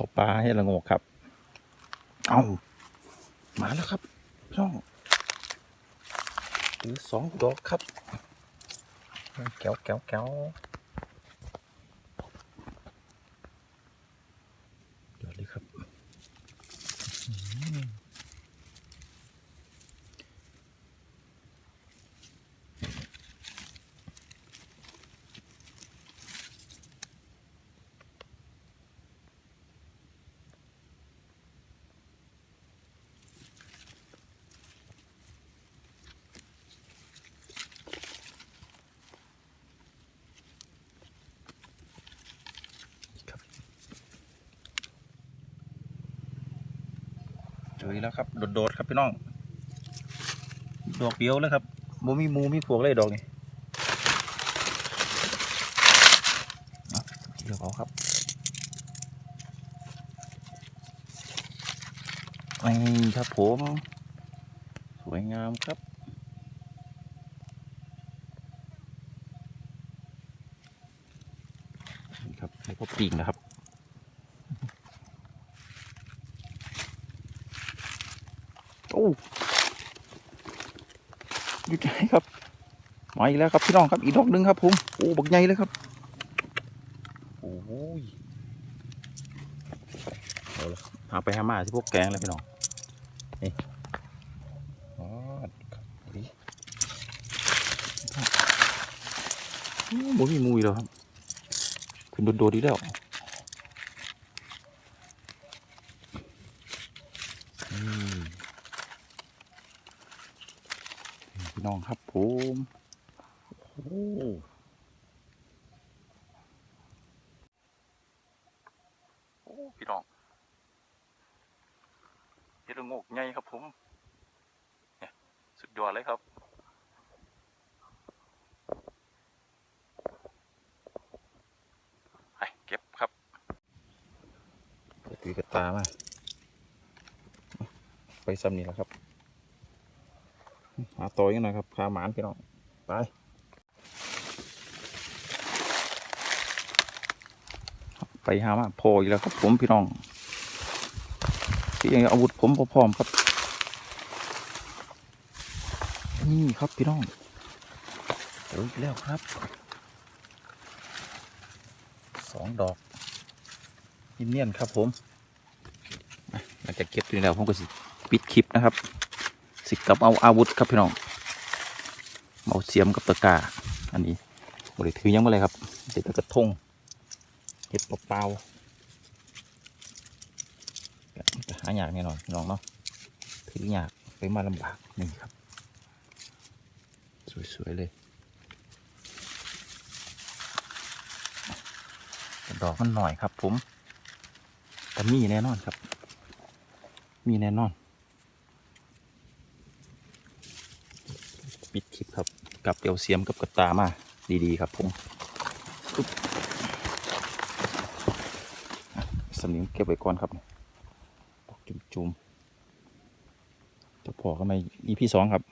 เขาปลาให้ละงกครับ เอามาแล้วครับพี่น้องหรือสองดอกครับแก้วแก้วแก้วเดี๋ยวเลยครับอืม เจอแล้วครับ โดดๆครับพี่น้อง ดอกเดียวเลยครับบ่มีมูมีพวกเลยดอกนี่เดี๋ยวเอาครับนี่ครับผม สวยงามครับนี่ครับให้พบปีกนะครับ อ้หยุดใจครับมาอีกแล้วครับพี่น้องครับอีกดอกหนึ่งครับผมโอ้บักใหญ่เลยครับโอ้ยเอาละหาไปหามาที่พวกแกงเลยพี่น้องนี่อ๋อครับดีโอ้บ่มีมูอีกแล้วครับขึ้นโดดๆดีแล้วอืม น้องครับผมโอ้โหพี่น้องเฮ็ดละโงกใหญ่ครับผมเนี่ยสุดยอดเลยครับไปเก็บครับตีกระตามาไปซ้ำนี่แหละครับ หาตัวยังหน่อยครับพาหมานพี่น้อง ไปไปหามาพออีกแล้วครับผมพี่น้องที่ยังอาวุธผมพร้อมๆครับ นี่ครับพี่น้องเจออีกแล้วครับสองดอกเนียนครับผมหลังจากเก็บตัวนี้แล้วผมก็สิปิดคลิปนะครับ สิกับเอาอาวุธครับพี่น้องเอาเสียมกับตะกาอันนี้บริถือยังไม่เลยครับเด็ดตะกระทงเห็ดเปล่าจะหายากแน่นอนน้องเนาะถือยากไปมาลำบากนี่ครับ สวย ๆ เลย ดอกมันหน่อยครับผม แต่มีแน่นอนครับ มีแน่นอน ปิดคลิปครับ กับเตียวเสียมกับกระตามาดีๆ ครับผมสำนิงเก็บไว้ก่อนครับจุ่มๆจะพอกันใน EP สองครับ